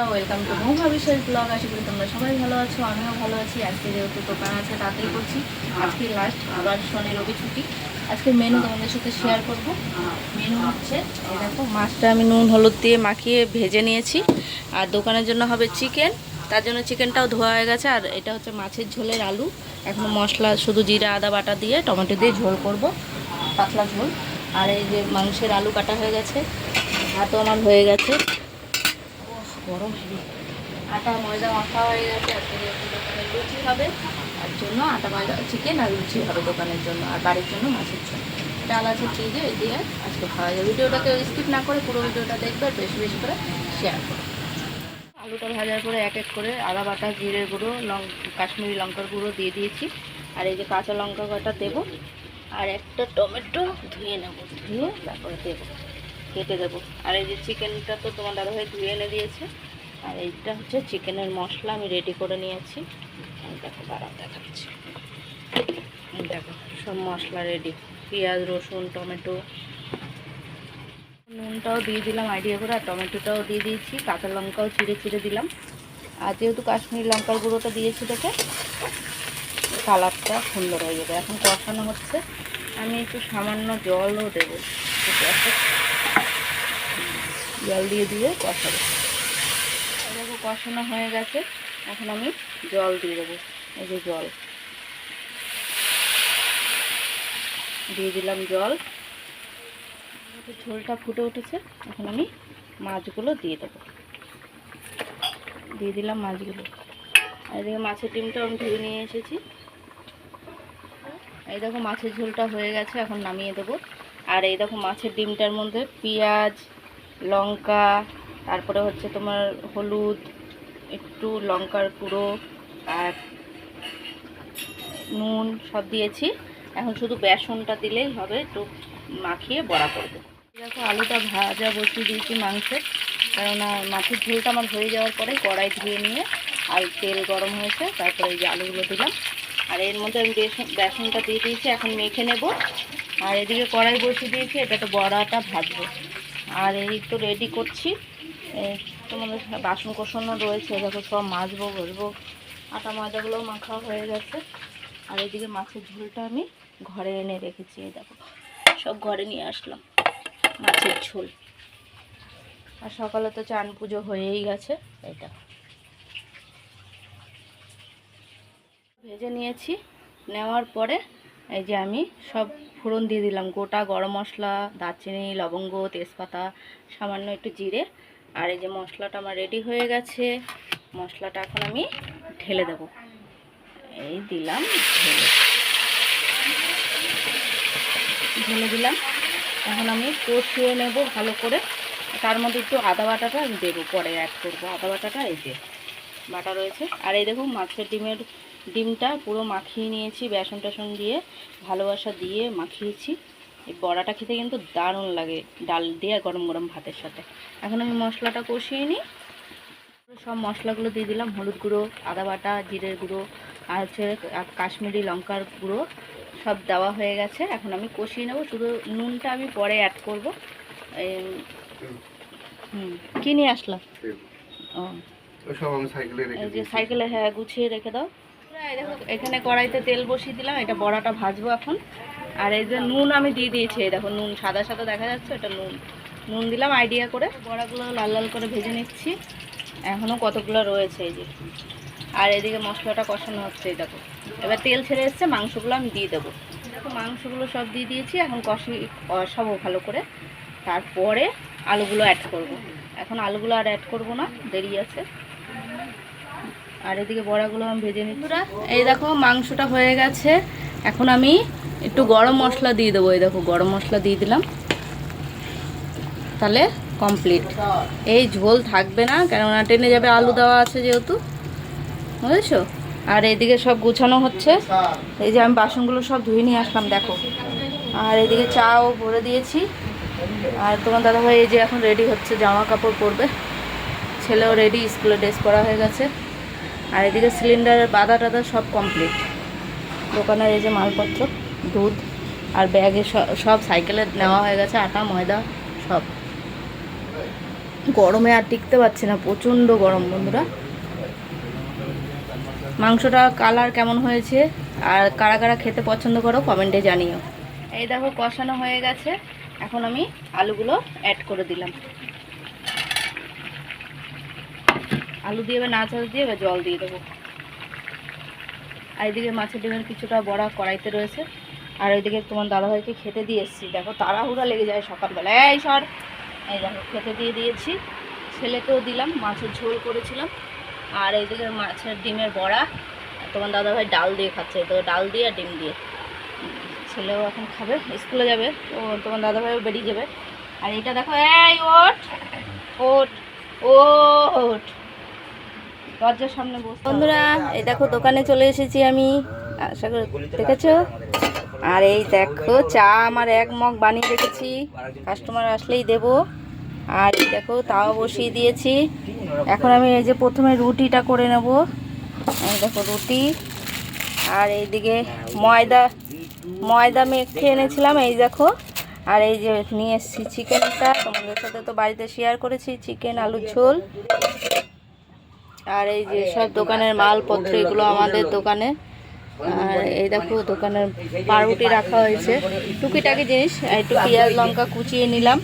বন্ধুরা welcome to মৌ ভবিষ্যৎ blog আশা করি তোমরা সবাই ভালো আছো, আমিও ভালো আছি। আজকে যেহেতু দোকান আছে তাড়াতাড়ি করছি। আজকে লাস্ট আবার শনি রবি ছুটি। আজকে মেনু তোমাদের সাথে শেয়ার করব। মেনু হচ্ছে দেখো মাছটা আমি নুন, হলুদ দিয়ে মাখিয়ে ভেজে নিয়েছি। আর দোকানের জন্য হবে চিকেন তার জন্য চিকেনটাও ধোয়া হয়ে গেছে। আর এটা হচ্ছে মাছের ঝোলের আলু। এখন মশলা, শুধু জিরা, আদা, বাটা দিয়ে টমেটো দিয়ে ঝোল করব। পাতলা ঝোল। আর এই যে মাংসের আলু কাটা হয়ে গেছে। ভাতও আমার হয়ে গেছে। গরম হেবি আটা, ময়দা মাখা হয়ে গেছে, আজকে যেহেতু দোকানে লুচি হবে, তার জন্য আটা, ময়দা চিকেন আর লুচি হবে দোকানের জন্য আর বাড়ির জন্য মাছের জন্য ডাল আছে ফ্রিজে এই দিয়ে আজকে খাওয়া যাবে। ভিডিওটাকে স্কিপ না করে পুরো ভিডিওটা দেখবে আর বেশি বেশি করে শেয়ার করবে আলুটা ভাজার পরে এক এক করে আদা বাটা জিরের গুঁড়ো, লং, কাশ্মীরি লঙ্কার গুঁড়ো দিয়ে দিয়েছি। আর এই যে কাঁচা লঙ্কা কটা দেবো, আর একটা টমেটো ধুয়ে নেব, ধুয়ে তারপরে দেবো। কেটে দেবো। আর এই যে চিকেনটা তো তোমার দাদাভাই ধুয়ে এনে দিয়েছে। আর এইটা হচ্ছে চিকেনের মশলা, আমি রেডি করে নিয়েছি। দেখো, দাঁড়াও, দেখাচ্ছি। দেখো, সব মশলা রেডি পেঁয়াজ, রসুন, টমেটো। নুনটাও দিয়ে দিলাম, আইডিয়া করে, আর টমেটোটাও দিয়ে দিয়েছি। কাঁচা লঙ্কাও চিড়ে চিড়ে দিলাম। আর যেহেতু কাশ্মীরি লঙ্কার গুঁড়োটা দিয়েছি দেখে কালারটা সুন্দর হয়ে যাবে। এখন কষানো হচ্ছে। আমি একটু সামান্য জলও দেবো। জল দিয়ে দিয়ে কষাবো। দেখো কষানো হয়ে গেছে। এখন আমি জল দিয়ে দেবো। এই যে জল। দিয়ে দিলাম জল। ঝোলটা ফুটে উঠেছে, এখন আমি মাছগুলো দিয়ে দেবো। দিয়ে দিলাম মাছগুলো। এদিকে মাছের ডিমটা আমি ধুয়ে নিয়ে এসেছি। এই দেখো মাছের ঝোলটা হয়ে গেছে, এখন নামিয়ে দেবো। আর এই দেখো মাছের ডিমটার মধ্যে পেঁয়াজ লঙ্কা, তারপরে হচ্ছে তোমার হলুদ, একটু লঙ্কার গুঁড়ো আর নুন সব দিয়েছি। এখন শুধু বেসনটা দিলেই হবে, একটু মাখিয়ে বড়া করব। দেখো আলুটা ভাজা বসিয়ে দিয়েছি মাংসের কেননা মাছের ঝোলটা আমার হয়ে যাওয়ার পরে কড়াই ধুয়ে নিয়ে আর তেল গরম হয়েছে, তারপরে এই যে আলুগুলো দিলাম। আর এর মধ্যে আমি বেসন, বেসনটা দিয়ে দিয়েছি, এখন মেখে নেব। আর এদিকে কড়াই বসিয়ে দিয়েছি এটা তো বড়াটা ভাজবো। আর এই তো রেডি করছি। তোমাদের বাসন কোষণও রয়েছে দেখো সব মাজবো, ঘষবো। আটা ময়দাগুলো মাখা হয়ে গেছে। আর এদিকে মাছের ঝোলটা আমি ঘরে এনে রেখেছি, এই দেখো। সব ঘরে নিয়ে আসলাম, মাছের ঝোল। আর সকালে তো চান পুজো হয়েই গেছে এটা ভেজে নিয়েছি, নেওয়ার পরে এই যে আমি সব ফোড়ন দিয়ে দিলাম। গোটা গরম মশলা, দারচিনি, লবঙ্গ, তেজপাতা, সামান্য একটু জিরে। আর এই যে মশলাটা আমার রেডি হয়ে গেছে, মশলাটা এখন আমি ঢেলে দেব। এই দিলাম ঢেলে। ঢেলে দিলাম। এখন আমি কষিয়ে নেব ভালো করে। তার মধ্যে একটু আদা বাটাটা আমি দেবো, পরে অ্যাড করব। আদা বাটাটা এই যে বাটা রয়েছে। আর এই দেখুন মাছের ডিমের ডিমটা পুরো মাখিয়ে নিয়েছি বেসন টেসন দিয়ে ভালোবাসা দিয়ে মাখিয়েছি। এই বড়াটা খেতে কিন্তু দারুণ লাগে ডাল দিয়ে গরম গরম ভাতের সাথে। এখন আমি মশলাটা কষিয়ে নিই। সব মশলাগুলো দিয়ে দিলাম হলুদ গুঁড়ো আদা বাটা জিরের গুঁড়ো আর হচ্ছে কাশ্মীরি লঙ্কার গুঁড়ো সব দেওয়া হয়ে গেছে। এখন আমি কষিয়ে নেব শুধু নুনটা আমি পরে অ্যাড করব। হুম কী নিয়ে আসলাম ও। সব আমি সাইকেলে রেখে এই সাইকেলে হ্যাঁ গুছিয়ে রেখে দাও। দেখো, এখানে কড়াইতে তেল বসিয়ে দিলাম, এটা বড়াটা ভাজবো এখন। আর এই যে নুন আমি দিয়ে দিয়েছি দেখো নুন, সাদা সাদা দেখা যাচ্ছে, এটা নুন। নুন দিলাম আইডিয়া করে, বড়াগুলো লাল লাল করে ভেজে নিচ্ছি। এখনও কতগুলো রয়েছে এই যে। আর এদিকে মশলাটা কষানো হচ্ছে, এই দেখো। এবার তেল ছেড়ে এসছে, মাংসগুলো আমি দিয়ে দেবো। দেখো, মাংসগুলো সব দিয়ে দিয়েছি, এখন কষি কষাবো ভালো করে। তারপরে আলুগুলো অ্যাড করব। এখন আলুগুলো আর অ্যাড করব না, দেরি আছে। আর এদিকে বড়াগুলো আমি ভেজে নিচ্ছি। এই দেখো, মাংসটা হয়ে গেছে। এখন আমি একটু গরম মশলা দিয়ে দেবো। এই দেখো, গরম মশলা দিয়ে দিলাম। তাহলে কমপ্লিট এই ঝোল থাকবে না, কেননা টেনে যাবে আলু দেওয়া আছে যেহেতু। বুঝেছ? আর এদিকে সব গুছানো হচ্ছে। এই যে আমি বাসনগুলো সব ধুয়ে নিয়ে আসলাম, দেখো। আর এদিকে চাও ভরে দিয়েছি। আর তোমার দাদাভাই এই যে এখন রেডি হচ্ছে, জামা কাপড় পরবে। ছেলেও রেডি স্কুলে ড্রেস পরা হয়ে গেছে। আর এদিকে সিলিন্ডারের বাধা টাদা সব কমপ্লিট দোকানের এই যে মালপত্র, দুধ আর ব্যাগে সব সাইকেলে নেওয়া হয়ে গেছে, আটা, ময়দা, সব। গরমে আর টিকতে পারছি না, প্রচণ্ড গরম বন্ধুরা। মাংসটা কালার কেমন হয়েছে আর কারা কারা খেতে পছন্দ করো কমেন্টে জানিও। এই দেখো কষানো হয়ে গেছে, এখন আমি আলুগুলো অ্যাড করে দিলাম। আলু দিয়ে এবার নাচ দিয়ে এবার জল দিয়ে দেবো। আর এদিকে মাছের ডিমের কিছুটা বড়া কড়াইতে রয়েছে। আর ওইদিকে তোমার দাদাভাইকে খেতে দিয়ে এসেছি। দেখো তাড়াহুড়া লেগে যায় সকালবেলা। এই সর। এই দেখো, খেতে দিয়ে দিয়েছি। ছেলেকেও দিলাম, মাছের ঝোল করেছিলাম। আর এইদিকে মাছের ডিমের বড়া। তোমার দাদাভাই ডাল দিয়ে খাচ্ছে। তো ডাল দিয়ে আর ডিম দিয়ে। ছেলেও এখন খাবে, স্কুলে যাবে। তো তোমার দাদাভাইও বেরিয়ে যাবে। আর এটা দেখো, এই ওট ওট ওট। দরজার সামনে বসে বন্ধুরা এই দেখো দোকানে চলে এসেছি আমি। আশা করি দেখেছ? আর এই দেখো চা আমার এক মগ বানিয়ে রেখেছি। কাস্টমার আসলেই দেব। আর এই দেখো তাও বসিয়ে দিয়েছি। এখন আমি এই যে প্রথমে রুটিটা করে নেব। এই দেখো রুটি। আর এইদিকে ময়দা ময়দা মেখে এনেছিলাম এই দেখো। আর এই যে নিয়ে এসেছি চিকেনটা। তোমাদের সাথে তো বাড়িতে শেয়ার করেছি চিকেন আলুর ঝোল। আর এই যে সব দোকানের মালপত্র, এগুলো আমাদের দোকানে। আর এই দেখো, দোকানের পাউরুটি রাখা হয়েছে। টুকিটাকি জিনিস একটু পেঁয়াজ লঙ্কা কুচিয়ে নিলাম।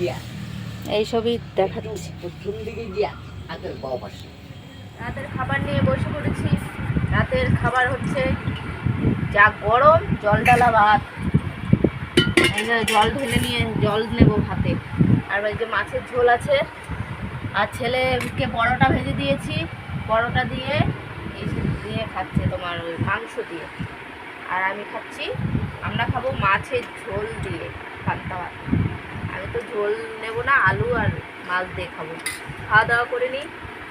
এইসবই দেখাচ্ছি। রাতের খাবার নিয়ে বসে পড়েছি। রাতের খাবার হচ্ছে যা গরম, জল ডালা ভাত। জল ঢেলে নিয়ে, জল নেব ভাতে। আর ওই যে মাছের ঝোল আছে। আর ছেলেকে বড়টা ভেজে দিয়েছি। পরোটা দিয়ে, এই দিয়ে খাচ্ছে তোমার ওই মাংস দিয়ে। আর আমি খাচ্ছি, আমরা খাব মাছের ঝোল দিয়ে পান্তা ভাত আমি তো ঝোল নেব না, আলু আর মাছ দিয়ে খাব। খাওয়া দাওয়া করে নিই।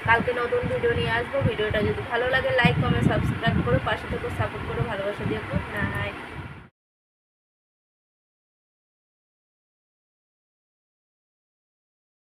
কালকে নতুন ভিডিও নিয়ে আসব। ভিডিওটা যদি ভালো লাগে লাইক কমেন্ট সাবস্ক্রাইব করো, পাশে থেকে সাপোর্ট করো, ভালোবাসা দিয়ে খুব না